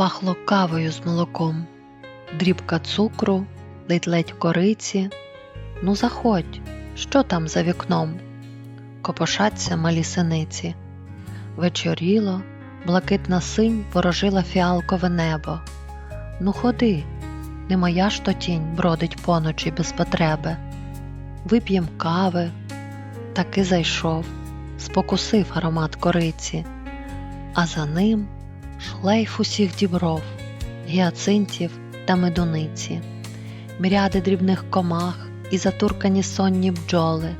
Пахло кавою з молоком, дрібка цукру, ледь-ледь кориці. Ну, заходь, що там за вікном? Копошаться малі синиці. Вечоріло, блакитна синь ворожила фіалкове небо. Ну, ходи, не моя ж то тінь бродить поночі без потреби. Вип'єм кави, таки зайшов, спокусив аромат кориці, а за ним шлейф усіх дібров, гіацинтів та медуниці, міряди дрібних комах і затуркані сонні бджоли,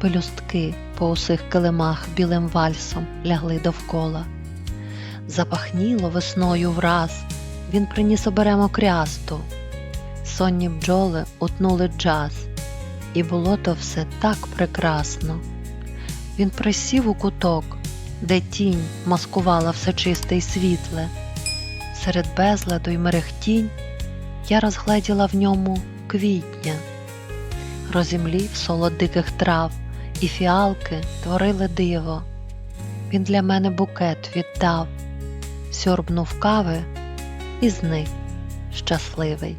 пелюстки по усіх килимах білим вальсом лягли довкола. Запахніло весною враз, він приніс оберемо крясту. Сонні бджоли утнули джаз, і було то все так прекрасно. Він присів у куток, де тінь маскувала все чисте й світле. Серед безладу й мерехтінь я розгледіла в ньому квітня, розімлів солод диких трав, і фіалки творили диво. Він для мене букет віддав, сьорбнув кави і зник щасливий.